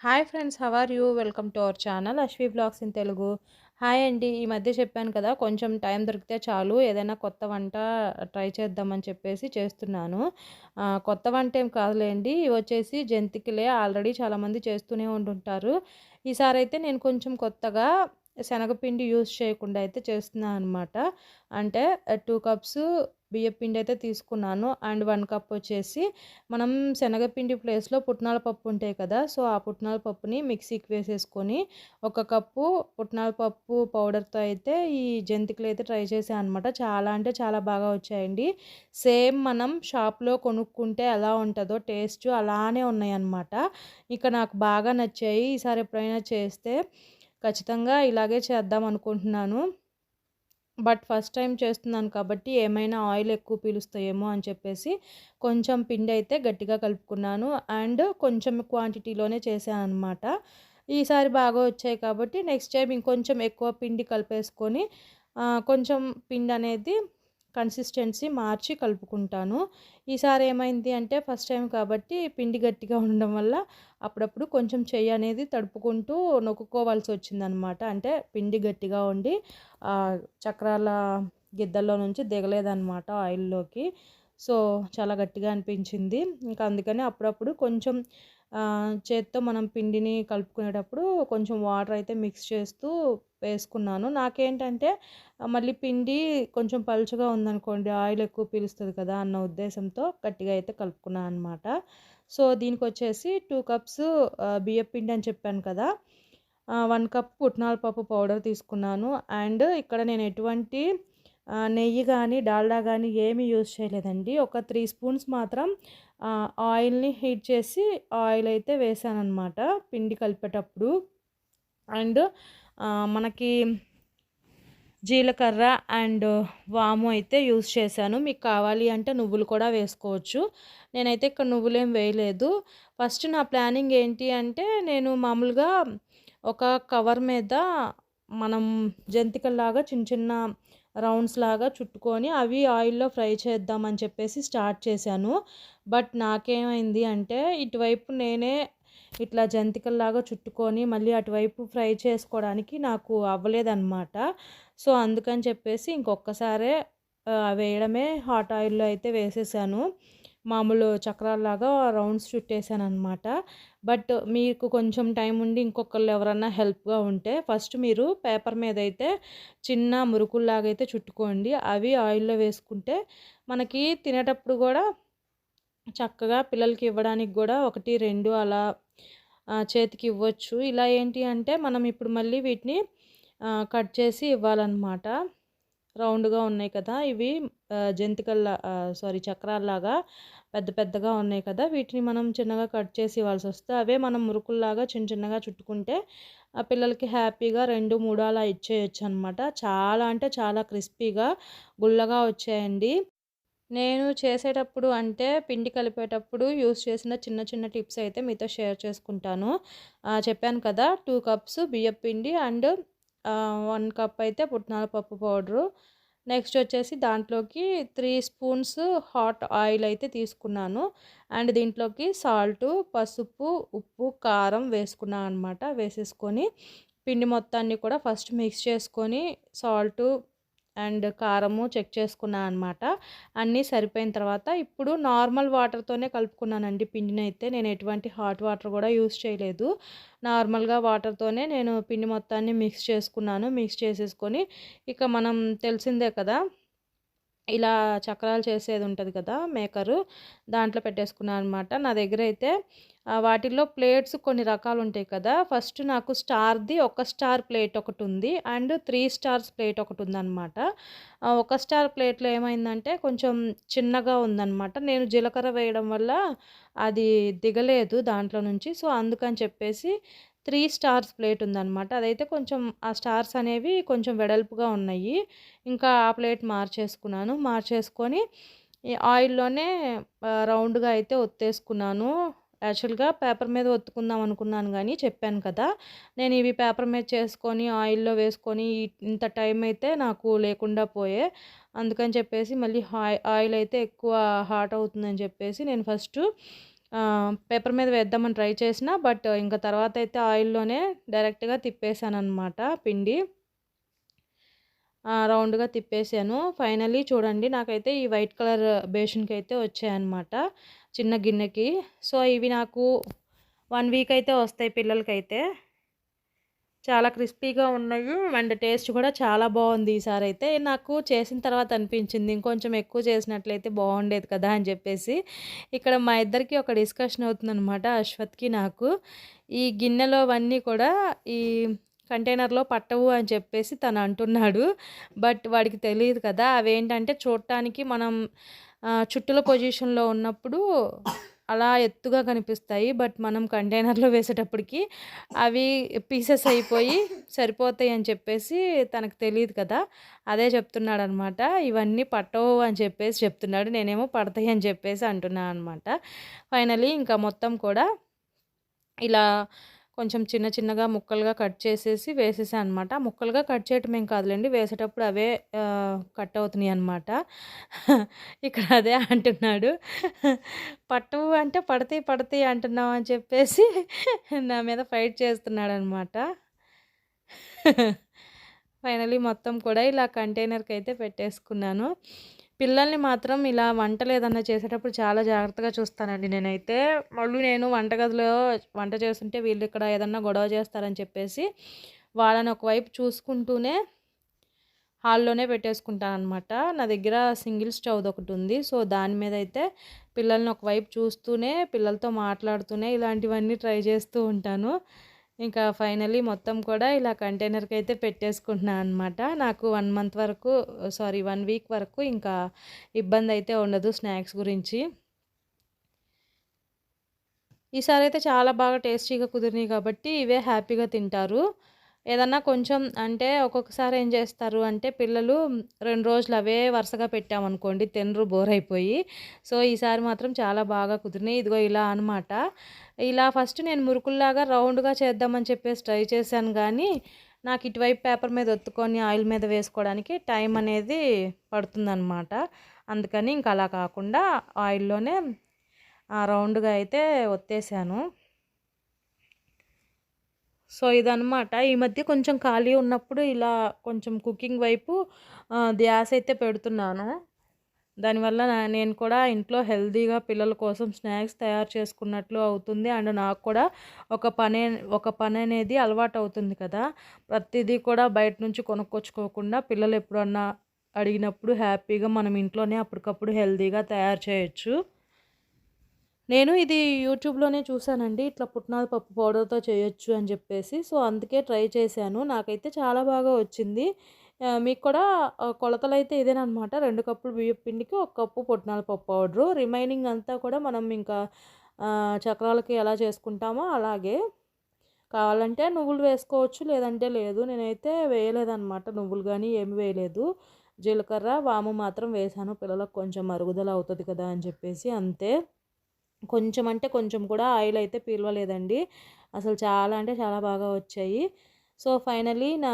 Hi friends how are you? Welcome to our channel Ashwi blogs in Telugu. Hi అండి ఈ మధ్య చెప్పాను కదా కొంచెం టైం దొరికితే చాలు ఏదైనా కొత్త వంట ట్రై చేద్దామని చెప్పేసి చేస్తున్నాను. కొత్త వంట ఏం కాదులేండి ఇవి వచ్చేసి జంతికలే ఆల్రెడీ చాలామంది చేస్తూనే ఉంటుంటారు ఈసారి అయితే నేను కొంచెం కొత్తగా శనగపిండి యూస్ చేయకుండా అయితే చేస్తున్నాను అనమాట అంటే టూ కప్స్ బియ్యపిండి అయితే తీసుకున్నాను. అండ్ వన్ కప్ వచ్చేసి మనం శనగపిండి ప్లేస్లో పుట్నాల పప్పు ఉంటాయి కదా సో ఆ పుట్నాల పప్పుని మిక్సీకి వేసేసుకొని ఒక కప్పు పుట్నాల పప్పు పౌడర్తో అయితే ఈ జంతికలు అయితే ట్రై చేసాను అనమాట చాలా అంటే చాలా బాగా వచ్చాయండి. సేమ్ మనం షాప్లో కొనుక్కుంటే ఎలా ఉంటుందో టేస్ట్ అలానే ఉన్నాయన్నమాట. ఇక నాకు బాగా నచ్చాయి. ఈసారి ఎప్పుడైనా చేస్తే ఖచ్చితంగా ఇలాగే చేద్దాం అనుకుంటున్నాను. బట్ ఫస్ట్ టైం చేస్తున్నాను కాబట్టి ఏమైనా ఆయిల్ ఎక్కువ పీలుస్తాయేమో అని చెప్పేసి కొంచెం పిండి అయితే గట్టిగా కలుపుకున్నాను. అండ్ కొంచెం క్వాంటిటీలోనే చేశాను అనమాట ఈసారి బాగా వచ్చాయి కాబట్టి నెక్స్ట్ టైం ఇంకొంచెం ఎక్కువ పిండి కలిపేసుకొని కొంచెం పిండి అనేది కన్సిస్టెన్సీ మార్చి కలుపుకుంటాను. ఈసారి ఏమైంది అంటే ఫస్ట్ టైం కాబట్టి పిండి గట్టిగా ఉండడం వల్ల అప్పుడప్పుడు కొంచెం చెయ్యి అనేది తడుపుకుంటూ నొక్కుకోవాల్సి వచ్చిందనమాట. అంటే పిండి గట్టిగా ఉండి చక్రాల గిద్దల్లో నుంచి దిగలేదన్నమాట ఆయిల్లోకి సో చాలా గట్టిగా అనిపించింది. ఇంకా అందుకని అప్పుడప్పుడు కొంచెం చేత్తో మనం పిండిని కలుపుకునేటప్పుడు కొంచెం వాటర్ అయితే మిక్స్ చేస్తూ వేసుకున్నాను. నాకేంటంటే మళ్ళీ పిండి కొంచెం పలుచగా ఉందనుకోండి ఆయిల్ ఎక్కువ పీలుస్తుంది కదా అన్న ఉద్దేశంతో గట్టిగా అయితే కలుపుకున్నాను అనమాట సో దీనికి వచ్చేసి టూ కప్స్ బియ్య పిండి అని చెప్పాను కదా. వన్ కప్ పుట్నాల పప్పు పౌడర్ తీసుకున్నాను. అండ్ ఇక్కడ నేను ఎటువంటి నెయ్యి కానీ డాల్డా కానీ ఏమీ యూజ్ చేయలేదండి. ఒక త్రీ స్పూన్స్ మాత్రం ఆయిల్ని హీట్ చేసి ఆయిల్ అయితే వేసానమాట పిండి కలిపేటప్పుడు. అండ్ మనకి జీలకర్ర అండ్ వాము అయితే యూస్ చేశాను. మీకు కావాలి అంటే నువ్వులు కూడా వేసుకోవచ్చు. నేనైతే ఇక్కడ నువ్వులేం వేయలేదు. ఫస్ట్ నా ప్లానింగ్ ఏంటి అంటే నేను మామూలుగా ఒక కవర్ మీద మనం జంతికల్లాగా చిన్న చిన్న రౌండ్స్ లాగా చుట్టుకొని అవి ఆయిల్లో ఫ్రై చేద్దామని చెప్పేసి స్టార్ట్ చేశాను. బట్ నాకేమైంది అంటే ఇటువైపు నేనే ఇట్లా జంతికల్లాగా చుట్టుకొని మళ్ళీ అటువైపు ఫ్రై చేసుకోవడానికి నాకు అవ్వలేదన్నమాట. సో అందుకని చెప్పేసి ఇంకొకసారే వేయడమే హాట్ ఆయిల్లో అయితే వేసేసాను. మామూలు చక్రాల్లాగా రౌండ్స్ చుట్టేసాను అనమాట బట్ మీకు కొంచెం టైం ఉండి ఇంకొకళ్ళు ఎవరన్నా హెల్ప్గా ఉంటే ఫస్ట్ మీరు పేపర్ మీద అయితే చిన్న మురుకుల్లాగా అయితే చుట్టుకోండి. అవి ఆయిల్లో వేసుకుంటే మనకి తినేటప్పుడు కూడా చక్కగా పిల్లలకి ఇవ్వడానికి కూడా ఒకటి రెండు అలా చేతికి ఇవ్వచ్చు. ఇలా ఏంటి అంటే మనం ఇప్పుడు మళ్ళీ వీటిని కట్ చేసి ఇవ్వాలన్నమాట. రౌండ్గా ఉన్నాయి కదా! ఇవి జంతికల్లా సారీ చక్రాల్లాగా పెద్ద పెద్దగా ఉన్నాయి కదా! వీటిని మనం చిన్నగా కట్ చేసి ఇవ్వాల్సి వస్తే అవే మనం మురుకుల్లాగా చిన్న చిన్నగా చుట్టుకుంటే ఆ పిల్లలకి హ్యాపీగా రెండు మూడు అలా ఇచ్చేయచ్చు అనమాట చాలా అంటే చాలా క్రిస్పీగా గుల్లగా వచ్చాయండి. నేను చేసేటప్పుడు అంటే పిండి కలిపేటప్పుడు యూస్ చేసిన చిన్న చిన్న టిప్స్ అయితే మీతో షేర్ చేసుకుంటాను. చెప్పాను కదా! టూ కప్స్ బియ్యం పిండి అండ్ వన్ కప్ అయితే పుట్నాల పప్పు పౌడరు. నెక్స్ట్ వచ్చేసి దాంట్లోకి త్రీ స్పూన్స్ హాట్ ఆయిల్ అయితే తీసుకున్నాను. అండ్ దీంట్లోకి సాల్ట్ పసుపు ఉప్పు కారం వేసుకున్నాను అనమాట వేసేసుకొని పిండి మొత్తాన్ని కూడా ఫస్ట్ మిక్స్ చేసుకొని సాల్ట్ అండ్ కారము చెక్ చేసుకున్నాను అనమాట అన్నీ సరిపోయిన తర్వాత ఇప్పుడు నార్మల్ వాటర్తోనే కలుపుకున్నానండి. పిండిని అయితే నేను ఎటువంటి హాట్ వాటర్ కూడా యూస్ చేయలేదు. నార్మల్గా వాటర్తోనే నేను పిండి మొత్తాన్ని మిక్స్ చేసుకున్నాను. మిక్స్ చేసేసుకొని ఇక మనం తెలిసిందే కదా ఇలా చక్రాలు చేసేది ఉంటుంది కదా మేకరు దాంట్లో పెట్టేసుకున్నాను అనమాట నా దగ్గర అయితే వాటిల్లో ప్లేట్స్ కొన్ని రకాలు ఉంటాయి కదా. ఫస్ట్ నాకు స్టార్ది ఒక స్టార్ ప్లేట్ ఒకటి ఉంది అండ్ త్రీ స్టార్స్ ప్లేట్ ఒకటి ఉందన్నమాట. ఒక స్టార్ ప్లేట్లో ఏమైందంటే కొంచెం చిన్నగా ఉందన్నమాట. నేను జీలకర్ర వేయడం వల్ల అది దిగలేదు దాంట్లో నుంచి. సో అందుకని చెప్పేసి త్రీ స్టార్స్ ప్లేట్ ఉందన్నమాట. అదైతే కొంచెం ఆ స్టార్స్ అనేవి కొంచెం వెడల్పుగా ఉన్నాయి. ఇంకా ఆ ప్లేట్ మార్చేసుకున్నాను. మార్చేసుకొని ఆయిల్లోనే రౌండ్గా అయితే ఒత్తేసుకున్నాను. యాక్చువల్గా పేపర్ మీద ఒత్తుకుందాం అనుకున్నాను కానీ చెప్పాను కదా. నేను ఇవి పేపర్ మీద చేసుకొని ఆయిల్లో వేసుకొని ఇంత టైం అయితే నాకు లేకుండా పోయే. అందుకని చెప్పేసి మళ్ళీ ఆయిల్ అయితే ఎక్కువ హాట్ అవుతుందని చెప్పేసి నేను ఫస్ట్ పేపర్ మీద వేద్దామని ట్రై చేసిన బట్ ఇంకా తర్వాత అయితే ఆయిల్లోనే డైరెక్ట్గా తిప్పేసాను అనమాట పిండి రౌండ్గా తిప్పేసాను. ఫైనలీ చూడండి నాకైతే ఈ వైట్ కలర్ బేషన్కి అయితే వచ్చాయన్నమాట చిన్న గిన్నెకి. సో ఇవి నాకు వన్ వీక్ అయితే వస్తాయి పిల్లలకైతే. చాలా క్రిస్పీగా ఉన్నాయి అండ్ టేస్ట్ కూడా చాలా బాగుంది ఈసారి అయితే. నాకు చేసిన తర్వాత అనిపించింది ఇంకొంచెం ఎక్కువ చేసినట్లయితే బాగుండేది కదా అని చెప్పేసి. ఇక్కడ మా ఇద్దరికి ఒక డిస్కషన్ అవుతుందన్నమాట అశ్వత్కి నాకు. ఈ గిన్నెలో అవన్నీ కూడా ఈ కంటైనర్లో పట్టవు అని చెప్పేసి తను అంటున్నాడు. బట్ వాడికి తెలియదు కదా అవేంటంటే చూడటానికి మనం చుట్టుల పొజిషన్లో ఉన్నప్పుడు అలా ఎత్తుగా కనిపిస్తాయి. బట్ మనం కంటైనర్లో వేసేటప్పటికి అవి పీసెస్ అయిపోయి సరిపోతాయి అని చెప్పేసి తనకు తెలియదు కదా. అదే చెప్తున్నాడు అనమాట ఇవన్నీ పట్టవు అని చెప్పేసి చెప్తున్నాడు. నేనేమో పడతాయి అని చెప్పేసి అంటున్నాను అనమాట. ఫైనలీ ఇంకా మొత్తం కూడా ఇలా కొంచెం చిన్న చిన్నగా ముక్కలుగా కట్ చేసేసి వేసేసాను అనమాట ముక్కలుగా కట్ చేయటం ఏం కాదులేండి వేసేటప్పుడు అవే కట్ అవుతున్నాయి అనమాట ఇక్కడ అదే అంటున్నాడు. పట్టు అంటే పడతాయి పడతాయి అంటున్నావు అని చెప్పేసి నా మీద ఫైట్ చేస్తున్నాడు అనమాట ఫైనలీ మొత్తం కూడా ఇలా కంటైనర్కి అయితే పెట్టేసుకున్నాను. పిల్లల్ని మాత్రం ఇలా వంటలు ఏదన్నా చేసేటప్పుడు చాలా జాగ్రత్తగా చూస్తానండి నేనైతే. మళ్ళీ నేను వంటగదిలో వంట చేస్తుంటే వీళ్ళు ఇక్కడ ఏదన్నా గొడవ చేస్తారని చెప్పేసి వాళ్ళని ఒకవైపు చూసుకుంటూనే హాల్లోనే పెట్టేసుకుంటాను అనమాట నా దగ్గర సింగిల్ స్టవ్ ఒకటి ఉంది. సో దాని మీద అయితే పిల్లల్ని ఒకవైపు చూస్తూనే పిల్లలతో మాట్లాడుతూనే ఇలాంటివన్నీ ట్రై చేస్తూ ఉంటాను. ఇంకా ఫైనలీ మొత్తం కూడా ఇలా కంటైనర్కి అయితే పెట్టేసుకుంటున్నాను అనమాట నాకు వన్ మంత్ వరకు సారీ వన్ వీక్ వరకు ఇంకా ఇబ్బంది అయితే ఉండదు స్నాక్స్ గురించి. ఈసారి అయితే చాలా బాగా టేస్టీగా కుదిరినాయి కాబట్టి ఇవే హ్యాపీగా తింటారు. ఏదన్నా కొంచెం అంటే ఒక్కొక్కసారి ఏం చేస్తారు అంటే పిల్లలు రెండు రోజులు అవే వరుసగా పెట్టామనుకోండి తినరు బోర్ అయిపోయి. సో ఈసారి మాత్రం చాలా బాగా కుదిరినాయి. ఇదిగో ఇలా అనమాట ఇలా ఫస్ట్ నేను మురుకుల్లాగా రౌండ్గా చేద్దామని చెప్పేసి ట్రై చేశాను కానీ నాకు ఇటువైపు పేపర్ మీద ఒత్తుకొని ఆయిల్ మీద వేసుకోవడానికి టైం అనేది పడుతుందన్నమాట. అందుకని ఇంకా అలా కాకుండా ఆయిల్లోనే రౌండ్గా అయితే ఒత్తేసాను. సో ఇదనమాట ఈ మధ్య కొంచెం ఖాళీ ఉన్నప్పుడు ఇలా కొంచెం కుకింగ్ వైపు ధ్యాస అయితే పెడుతున్నాను. దానివల్ల నేను కూడా ఇంట్లో హెల్తీగా పిల్లల కోసం స్నాక్స్ తయారు చేసుకున్నట్లు అవుతుంది. అండ్ నాకు కూడా ఒక పని ఒక పని అనేది అలవాటు అవుతుంది కదా. ప్రతిదీ కూడా బయట నుంచి కొనుక్కొచ్చుకోకుండా పిల్లలు ఎప్పుడన్నా అడిగినప్పుడు హ్యాపీగా మనం ఇంట్లోనే అప్పటికప్పుడు హెల్తీగా తయారు చేయొచ్చు. నేను ఇది యూట్యూబ్లోనే చూశానండి ఇట్లా పుట్నాల పప్పు పౌడర్తో చేయొచ్చు అని చెప్పేసి. సో అందుకే ట్రై చేశాను. నాకైతే చాలా బాగా వచ్చింది. మీకు కూడా కొలతలు అయితే ఇదేనమాట రెండు కప్పులు బియ్యం పిండికి ఒక కప్పు పుట్నాల పప్పు పౌడరు. రిమైనింగ్ అంతా కూడా మనం ఇంకా చక్రాలకి ఎలా చేసుకుంటామో అలాగే. కావాలంటే నువ్వులు వేసుకోవచ్చు లేదంటే లేదు. నేనైతే వేయలేదన్నమాట. నువ్వులు కానీ ఏమి వేయలేదు. జీలకర్ర వాము మాత్రం వేసాను పిల్లలకు కొంచెం మరుగుదల అవుతుంది కదా అని చెప్పేసి అంతే. కొంచెం అంటే కొంచెం కూడా ఆయిల్ అయితే పీలవలేదండి. అసలు చాలా అంటే చాలా బాగా వచ్చాయి. సో ఫైనలీ నా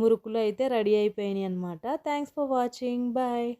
మురుకులు అయితే రెడీ అయిపోయినాయి అనమాట థ్యాంక్స్ ఫర్ వాచింగ్. బాయ్.